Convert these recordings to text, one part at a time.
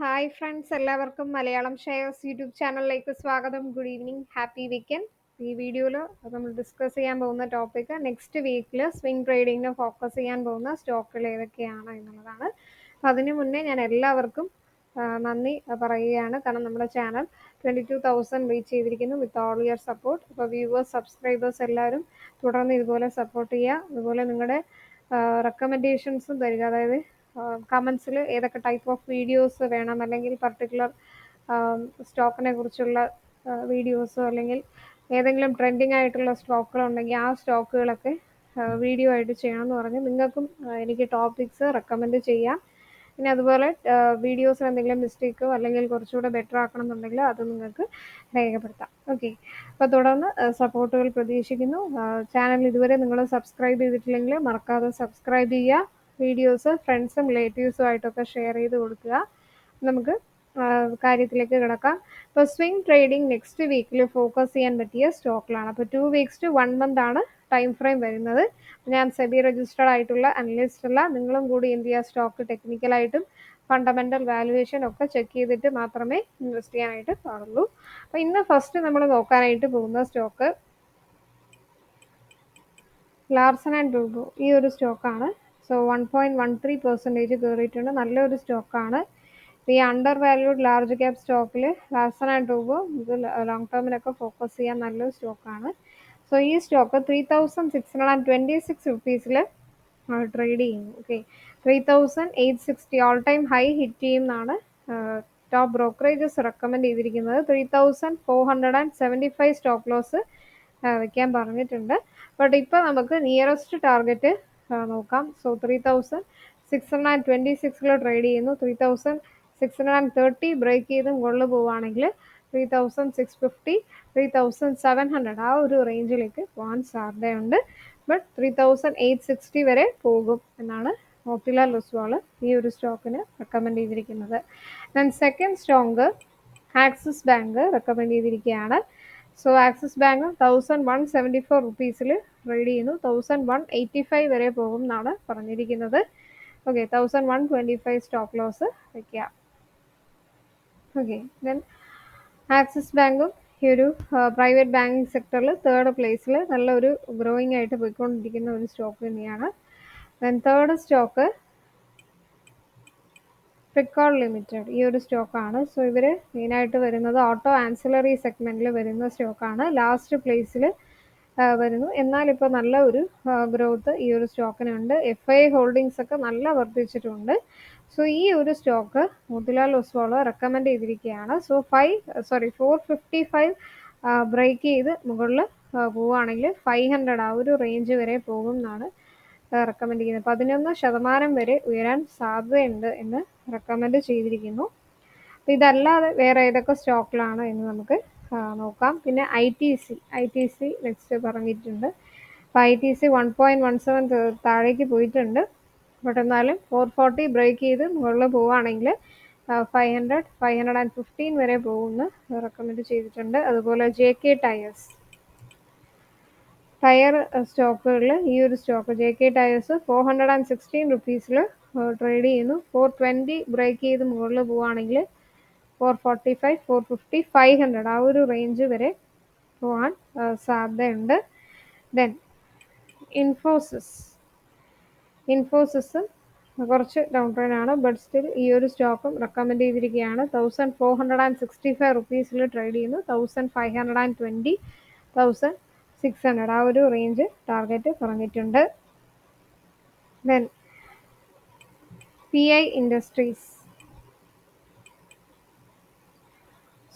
Hi friends എല്ലാവർക്കും Malayalam shares YouTube ചാനലിലേക്ക് സ്വാഗതം. ഗുഡ് ഈവനിങ് ഹാപ്പി വീക്കെൻഡ് ഈ വീഡിയോയിൽ നമ്മൾ ഡിസ്കസ് ചെയ്യാൻ പോകുന്ന ടോപ്പിക്ക് നെക്സ്റ്റ് വീക്കിൽ സ്വിംഗ് ട്രേഡിങ്ങിന് ഫോക്കസ് ചെയ്യാൻ പോകുന്ന സ്റ്റോക്കുകൾ ഏതൊക്കെയാണ് എന്നുള്ളതാണ്. അപ്പോൾ അതിനു മുന്നേ ഞാൻ എല്ലാവർക്കും നന്ദി പറയുകയാണ്. കാരണം നമ്മുടെ channel twenty two thousand reach ചെയ്തിരിക്കുന്നു വിത്ത് ഓൾ യുവർ സപ്പോർട്ട് അപ്പോൾ വ്യൂവേഴ്സ് സബ്സ്ക്രൈബേഴ്സ് എല്ലാവരും തുടർന്ന് ഇതുപോലെ സപ്പോർട്ട് ചെയ്യുക. അതുപോലെ നിങ്ങളുടെ റെക്കമെൻഡേഷൻസും തരിക. അതായത് കമൻസിൽ ഏതൊക്കെ ടൈപ്പ് ഓഫ് വീഡിയോസ് വേണം അല്ലെങ്കിൽ പർട്ടിക്കുലർ സ്റ്റോക്കിനെ കുറിച്ചുള്ള വീഡിയോസോ അല്ലെങ്കിൽ ഏതെങ്കിലും ട്രെൻഡിങ് ആയിട്ടുള്ള സ്റ്റോക്കുകളുണ്ടെങ്കിൽ ആ സ്റ്റോക്കുകളൊക്കെ വീഡിയോ ആയിട്ട് ചെയ്യണം എന്ന് പറഞ്ഞ് നിങ്ങൾക്കും എനിക്ക് ടോപ്പിക്സ് റെക്കമെൻഡ് ചെയ്യാം. പിന്നെ അതുപോലെ വീഡിയോസിൽ എന്തെങ്കിലും മിസ്റ്റേക്കോ അല്ലെങ്കിൽ കുറച്ചുകൂടെ ബെറ്റർ ആക്കണം എന്നുണ്ടെങ്കിൽ അത് നിങ്ങൾക്ക് രേഖപ്പെടുത്താം. ഓക്കെ അപ്പോൾ തുടർന്ന് സപ്പോർട്ടുകൾ പ്രതീക്ഷിക്കുന്നു. ചാനൽ ഇതുവരെ നിങ്ങൾ സബ്സ്ക്രൈബ് ചെയ്തിട്ടില്ലെങ്കിൽ മറക്കാതെ സബ്സ്ക്രൈബ് ചെയ്യുക. വീഡിയോസ് ഫ്രണ്ട്സും റിലേറ്റീവ്സും ആയിട്ടൊക്കെ ഷെയർ ചെയ്ത് കൊടുക്കുക. നമുക്ക് കാര്യത്തിലേക്ക് കിടക്കാം. ഇപ്പോൾ സ്വിംഗ് ട്രേഡിംഗ് നെക്സ്റ്റ് വീക്കിൽ ഫോക്കസ് ചെയ്യാൻ പറ്റിയ സ്റ്റോക്കിലാണ് അപ്പോൾ two weeks to one month ആണ് ടൈം ഫ്രെയിം വരുന്നത്. ഞാൻ സെബി രജിസ്റ്റർഡ് ആയിട്ടുള്ള അനലിസ്റ്റ് അല്ല. നിങ്ങളും കൂടി ഇന്ത്യ സ്റ്റോക്ക് ടെക്നിക്കലായിട്ടും ഫണ്ടമെന്റൽ വാലുവേഷൻ ഒക്കെ ചെക്ക് ചെയ്തിട്ട് മാത്രമേ ഇൻവെസ്റ്റ് ചെയ്യാനായിട്ട് പാടുള്ളൂ. അപ്പോൾ ഇന്ന് ഫസ്റ്റ് നമ്മൾ നോക്കാനായിട്ട് പോകുന്ന സ്റ്റോക്ക് ലാർസൺ ആൻഡ് ഡൂബോ ഈ ഒരു സ്റ്റോക്കാണ് so one point one three percentage കയറിയിട്ടുണ്ട് നല്ലൊരു സ്റ്റോക്കാണ് ഈ അണ്ടർ വാല്യൂഡ് ലാർജ് ക്യാപ് സ്റ്റോക്കിൽ ലാർസൺ ആൻഡ് ടൂബോ ഇത് ലോങ് ടേമിനൊക്കെ ഫോക്കസ് ചെയ്യാൻ നല്ലൊരു സ്റ്റോക്കാണ് സോ ഈ stock three thousand six hundred and twenty six റുപ്പീസിൽ trade ചെയ്യും. Okay three thousand eight sixty all time high hit ചെയ്യുമെന്നാണ് ടോപ്പ് ബ്രോക്കറേജസ് റെക്കമെൻഡ് ചെയ്തിരിക്കുന്നത്. Three thousand four hundred and seventy five stop loss വയ്ക്കാൻ പറഞ്ഞിട്ടുണ്ട്. But ഇപ്പോൾ നമുക്ക് nearest target നോക്കാം. So three thousand six hundred and twenty സിക്സിൽ trade ചെയ്യുന്നു. Three thousand six hundred and thirty break ചെയ്തും മുകളിൽ പോവുകയാണെങ്കിൽ three thousand six fifty three thousand seven hundred ആ ഒരു റേഞ്ചിലേക്ക് പോകാൻ സാധ്യതയുണ്ട്. But three thousand eight sixty വരെ പോകും എന്നാണ് മോത്തിലാൽ ഒസ്വാൾ ഈ ഒരു സ്റ്റോക്കിന് റെക്കമെൻഡ് ചെയ്തിരിക്കുന്നത്. Then second stock Axis bank recommend ചെയ്തിരിക്കുകയാണ്. So Axis bank thousand one seventy four റുപ്പീസിൽ trade ചെയ്യുന്നു. തൗസൻഡ് വൺ എയ്റ്റി ഫൈവ് വരെ പോകും എന്നാണ് പറഞ്ഞിരിക്കുന്നത്. Okay thousand one twenty five stop loss വയ്ക്കുക ഓക്കെ ദെൻ ആക്സിസ് ബാങ്കും ഈ ഒരു പ്രൈവറ്റ് ബാങ്കിങ് സെക്ടറിൽ തേർഡ് പ്ലേസിൽ നല്ലൊരു ഗ്രോയിങ് ആയിട്ട് പോയിക്കൊണ്ടിരിക്കുന്ന ഒരു സ്റ്റോക്ക് തന്നെയാണ്. ദെൻ തേർഡ് സ്റ്റോക്ക് ഫ്രിക്കോൾ ലിമിറ്റഡ് ഈ ഒരു സ്റ്റോക്കാണ് സോ ഇവർ മെയിനായിട്ട് വരുന്നത് ഓട്ടോ ആൻസിലറി സെഗ്മെന്റിൽ വരുന്ന സ്റ്റോക്കാണ് ലാസ്റ്റ് പ്ലേസിൽ വരുന്നു. എന്നാൽ ഇപ്പോൾ നല്ല ഒരു ഗ്രോത്ത് ഈ ഒരു സ്റ്റോക്കിനുണ്ട് എഫ് ഐ ഹോൾഡിങ്സ് ഒക്കെ നല്ല വർദ്ധിച്ചിട്ടുണ്ട്. സോ ഈ ഒരു സ്റ്റോക്ക് മോത്തിലാൽ ഒസ്വാൾ റെക്കമെൻഡ് ചെയ്തിരിക്കുകയാണ്. So five sorry four fifty five break ചെയ്ത് മുകളിൽ പോവുകയാണെങ്കിൽ ഫൈവ് ഹൺഡ്രഡ് ആ ഒരു റേഞ്ച് വരെ പോകും എന്നാണ് റെക്കമെൻഡ് ചെയ്യുന്നത്. പതിനൊന്ന് ശതമാനം വരെ ഉയരാൻ സാധ്യതയുണ്ട് എന്ന് റെക്കമെൻഡ് ചെയ്തിരിക്കുന്നു. അപ്പോൾ ഇതല്ലാതെ വേറെ ഏതൊക്കെ സ്റ്റോക്കിലാണ് എന്ന് നമുക്ക് നോക്കാം. പിന്നെ I T C I T C next പറഞ്ഞിട്ടുണ്ട്. അപ്പോൾ I T C one point one seven താഴേക്ക് പോയിട്ടുണ്ട്. ബട്ട് എന്നാലും ഫോർ ഫോർട്ടി ബ്രേക്ക് ചെയ്ത് മുകളിൽ പോവുകയാണെങ്കിൽ five hundred five hundred and fifteen വരെ പോകുമെന്ന് റെക്കമെൻഡ് ചെയ്തിട്ടുണ്ട്. അതുപോലെ ജെ കെ ടയേഴ്സ് ടയർ സ്റ്റോക്കുകളിൽ ഈ ഒരു stock J K tyres four hundred and sixteen റുപ്പീസിൽ trade ചെയ്യുന്നു. ഫോർ ട്വന്റി ബ്രേക്ക് ചെയ്ത് മുകളിൽ പോവുകയാണെങ്കിൽ four forty five four fifty five hundred ആ ഒരു റേഞ്ച് വരെ പോകാൻ ആ, സാധ്യതയുണ്ട്. ദെൻ ഇൻഫോസിസ് ഇൻഫോസിസ് കുറച്ച് ഡൗൺ ട്രെയിൻ ആണ് ബട്ട് സ്റ്റിൽ ഈ ഒരു സ്റ്റോക്കും റെക്കമെൻഡ് ചെയ്തിരിക്കുകയാണ്. Thousand four hundred and sixty five റുപ്പീസിൽ trade ചെയ്യുന്നു. Thousand five hundred and twenty thousand six hundred ആ ഒരു റേഞ്ച് ടാർഗറ്റ് പറഞ്ഞിട്ടുണ്ട്. Then P I industries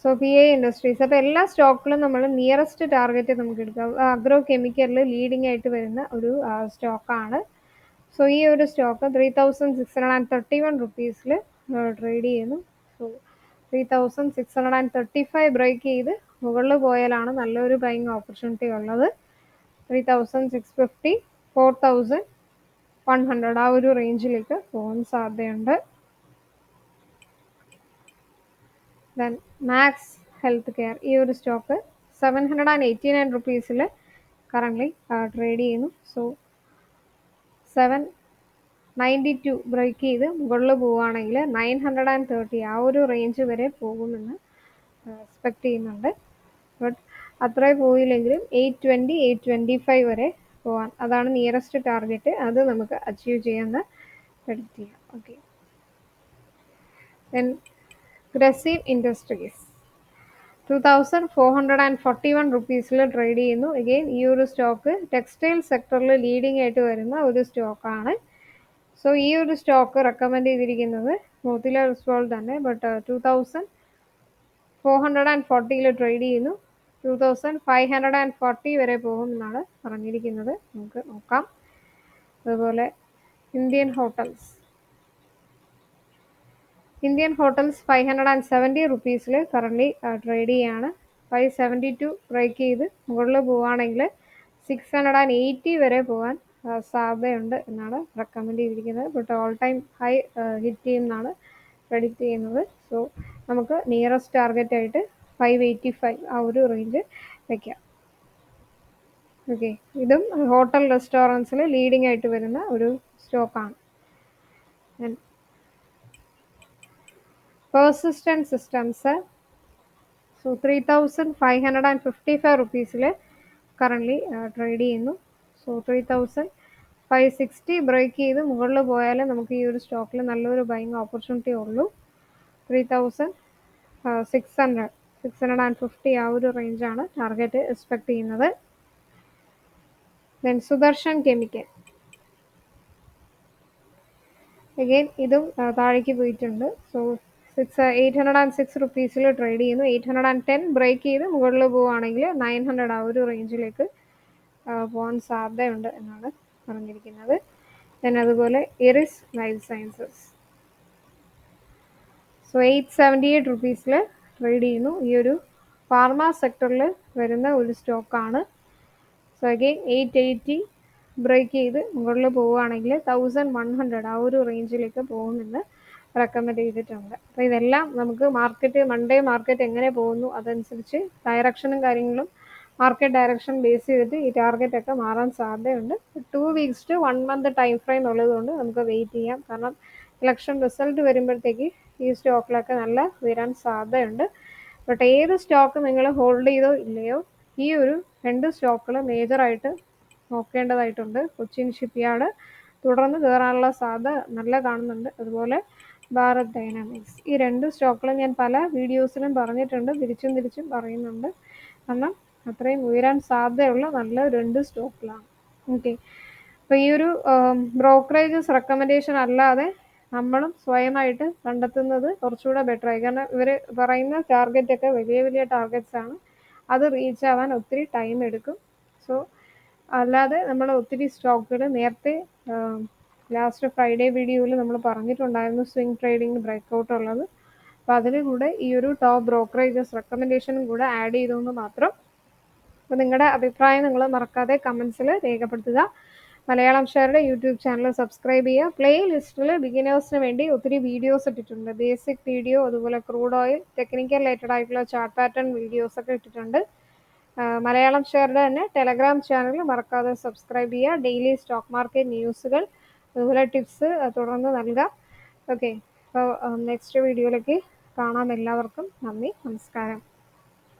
so P I industries അപ്പോൾ എല്ലാ സ്റ്റോക്കിലും നമ്മൾ നിയറസ്റ്റ് ടാർഗറ്റ് നമുക്ക് എടുക്കാം. അഗ്രോ കെമിക്കലിൽ ലീഡിംഗ് ആയിട്ട് വരുന്ന ഒരു സ്റ്റോക്കാണ്. സോ ഈ ഒരു stock three thousand six hundred and thirty one റുപ്പീസിൽ trade ചെയ്യുന്നു. So three thousand six hundred and thirty five break ചെയ്ത് മുകളിൽ പോയാലാണ് നല്ലൊരു ബൈങ് ഓപ്പർച്യൂണിറ്റി ഉള്ളത്. Three thousand six fifty four thousand one hundred ആ ഒരു റേഞ്ചിലേക്ക് പോകാൻ സാധ്യതയുണ്ട്. ദെൻ മാക്സ് ഹെൽത്ത് കെയർ ഈ ഒരു stock seven hundred and eighty nine റുപ്പീസിൽ currently trade ചെയ്യുന്നു. So seven ninety two break ചെയ്ത് മുകളിൽ പോവുകയാണെങ്കിൽ നയൻ ഹൺഡ്രഡ് ആൻഡ് തേർട്ടി ആ ഒരു റേഞ്ച് വരെ പോകുമെന്ന് എക്സ്പെക്ട് ചെയ്യുന്നുണ്ട്. ബട്ട് അത്രേ പോയില്ലെങ്കിലും eight twenty eight twenty five വരെ പോകാൻ അതാണ് നിയറസ്റ്റ് ടാർഗറ്റ് അത് നമുക്ക് അച്ചീവ് ചെയ്യാമെന്ന് പ്രെഡിക്റ്റ് ചെയ്യാം okay then ഗ്രസീവ് industries two thousand four hundred and forty one റുപ്പീസിൽ trade ചെയ്യുന്നു. അഗെയിൻ ഈ ഒരു സ്റ്റോക്ക് ടെക്സ്റ്റൈൽ സെക്ടറിൽ ലീഡിംഗ് ആയിട്ട് വരുന്ന ഒരു സ്റ്റോക്കാണ് സോ ഈ ഒരു സ്റ്റോക്ക് റെക്കമെൻഡ് ചെയ്തിരിക്കുന്നത് മോത്തിലാൽ ഒസ്വാൾ തന്നെ. But two thousand four hundred and ഫോർട്ടിയിൽ trade ചെയ്യുന്നു. Two thousand five hundred and forty വരെ പോകും എന്നാണ് പറഞ്ഞിരിക്കുന്നത്. നമുക്ക് നോക്കാം. അതുപോലെ Indian hotels Indian hotels five hundred and seventy റുപ്പീസിൽ current trade ചെയ്യാണ്. ഫൈവ് സെവന്റി ടു ബ്രേക്ക് ചെയ്ത് മുകളിൽ പോവുകയാണെങ്കിൽ സിക്സ് ഹൺഡ്രഡ് ആൻഡ് എയ്റ്റി വരെ പോകാൻ സാധ്യതയുണ്ട് എന്നാണ് റെക്കമെൻഡ് ചെയ്തിരിക്കുന്നത്. But all time high hit ചെയ്യുമെന്നാണ് പ്രെഡിക്റ്റ് ചെയ്യുന്നത്. സോ നമുക്ക് നിയറസ്റ്റ് ടാർഗറ്റ് ആയിട്ട് ഫൈവ് എയ്റ്റി ഫൈവ് ആ ഒരു റേഞ്ച് വയ്ക്കാം ഓക്കെ ഇതും ഹോട്ടൽ റെസ്റ്റോറന്റ്സിൽ ലീഡിംഗ് ആയിട്ട് വരുന്ന ഒരു സ്റ്റോക്കാണ് persistent systems so three thousand five hundred and fifty five റുപ്പീസിൽ currently trade ചെയ്യുന്നു. So three thousand five sixty break ചെയ്ത് മുകളിൽ പോയാൽ നമുക്ക് ഈ ഒരു സ്റ്റോക്കിൽ നല്ലൊരു ബൈങ് ഓപ്പർച്യൂണിറ്റി ഉള്ളൂ. Three thousand six hundred six hundred and fifty ആ ഒരു റേഞ്ചാണ് ടാർഗറ്റ് എക്സ്പെക്ട് ചെയ്യുന്നത്. Then Sudarshan chemical. അഗെയിൻ ഇതും താഴേക്ക് പോയിട്ടുണ്ട്. So six eight hundred and six റുപ്പീസിൽ trade ചെയ്യുന്നു. Eight hundred and ten break ചെയ്ത് മുകളിൽ പോവുകയാണെങ്കിൽ നയൻ ഹൺഡ്രഡ് ആ ഒരു റേഞ്ചിലേക്ക് പോകാൻ സാധ്യതയുണ്ട് എന്നാണ് പറഞ്ഞിരിക്കുന്നത്. ദെൻ അതുപോലെ Eris life sciences so eight seventy eight റുപ്പീസിൽ trade ചെയ്യുന്നു. ഈ ഒരു ഫാർമ സെക്ടറിൽ വരുന്ന ഒരു സ്റ്റോക്കാണ് so again eight eighty break ചെയ്ത് മുകളിൽ പോവുകയാണെങ്കിൽ തൗസൻഡ് വൺ ഹൺഡ്രഡ് ആ ഒരു റേഞ്ചിലേക്ക് പോകുമെന്ന് റെക്കമെൻഡ് ചെയ്തിട്ടുണ്ട്. അപ്പോൾ ഇതെല്ലാം നമുക്ക് മാർക്കറ്റ് മൺഡേ മാർക്കറ്റ് എങ്ങനെ പോകുന്നു അതനുസരിച്ച് ഡയറക്ഷനും കാര്യങ്ങളും മാർക്കറ്റ് ഡയറക്ഷൻ ബേസ് ചെയ്തിട്ട് ഈ ടാർഗറ്റ് ഒക്കെ മാറാൻ സാധ്യതയുണ്ട്. Two weeks to one month time frame ഉള്ളതുകൊണ്ട് നമുക്ക് വെയിറ്റ് ചെയ്യാം. കാരണം ഇലക്ഷൻ റിസൾട്ട് വരുമ്പോഴത്തേക്ക് ഈ സ്റ്റോക്കിലൊക്കെ നല്ല വരാൻ സാധ്യതയുണ്ട്. ബട്ട് ഏത് സ്റ്റോക്ക് നിങ്ങൾ ഹോൾഡ് ചെയ്തോ ഇല്ലയോ ഈ ഒരു രണ്ട് സ്റ്റോക്കുകൾ മേജറായിട്ട് നോക്കേണ്ടതായിട്ടുണ്ട്. കൊച്ചിൻ ഷിപ്പ്യാർഡ് തുടർന്ന് കയറാനുള്ള സാധ്യത നല്ല കാണുന്നുണ്ട് അതുപോലെ ഭാരത് ഡൈനാമിക്സ്. ഈ രണ്ട് സ്റ്റോക്കുകളും ഞാൻ പല വീഡിയോസിലും പറഞ്ഞിട്ടുണ്ട് തിരിച്ചും തിരിച്ചും പറയുന്നുണ്ട്. കാരണം അത്രയും ഉയരാൻ സാധ്യതയുള്ള നല്ല രണ്ട് സ്റ്റോക്കുകളാണ് ഓക്കെ അപ്പോൾ ഈ ഒരു ബ്രോക്കറേജസ് റെക്കമെൻഡേഷൻ അല്ലാതെ നമ്മളും സ്വയമായിട്ട് കണ്ടെത്തുന്നത് കുറച്ചുകൂടെ ബെറ്റർ ആയി. കാരണം ഇവർ പറയുന്ന ടാർഗറ്റ് ഒക്കെ വലിയ വലിയ ടാർഗറ്റ്സ് ആണ്. അത് റീച്ച് ആവാൻ ഒത്തിരി ടൈം എടുക്കും. സോ അല്ലാതെ നമ്മൾ ഒത്തിരി സ്റ്റോക്കുകൾ നേരത്തെ ലാസ്റ്റ് ഫ്രൈഡേ വീഡിയോയിൽ നമ്മൾ പറഞ്ഞിട്ടുണ്ടായിരുന്നു സ്വിംഗ് ട്രേഡിംഗ് ബ്രേക്കൗട്ട് ഉള്ളത്. അപ്പോൾ അതിന് കൂടെ ഈ ഒരു ടോപ്പ് ബ്രോക്കറേജസ് റെക്കമെൻഡേഷനും കൂടെ ആഡ് ചെയ്തുകൊണ്ട് മാത്രം. അപ്പോൾ നിങ്ങളുടെ അഭിപ്രായം നിങ്ങൾ മറക്കാതെ കമൻസിൽ രേഖപ്പെടുത്തുക. മലയാളം ഷെയറുടെ യൂട്യൂബ് ചാനൽ സബ്സ്ക്രൈബ് ചെയ്യുക. പ്ലേ ലിസ്റ്റിൽ ബിഗിനേഴ്സിന് വേണ്ടി ഒത്തിരി വീഡിയോസ് ഇട്ടിട്ടുണ്ട്. ബേസിക് വീഡിയോ അതുപോലെ ക്രൂഡ് ഓയിൽ ടെക്നിക്കൽ റിലേറ്റഡ് ആയിട്ടുള്ള ചാർട്ട് പാറ്റേൺ വീഡിയോസ് ഒക്കെ ഇട്ടിട്ടുണ്ട്. മലയാളം ഷെയറുടെ തന്നെ ടെലഗ്രാം ചാനൽ മറക്കാതെ സബ്സ്ക്രൈബ് ചെയ്യുക. ഡെയിലി സ്റ്റോക്ക് മാർക്കറ്റ് ന്യൂസുകൾ അതുപോലെ ടിപ്സ് തുടർന്ന് നൽകാം ഓക്കെ. അപ്പോൾ നെക്സ്റ്റ് വീഡിയോയിലേക്ക് കാണാം എല്ലാവർക്കും. നന്ദി. നമസ്കാരം.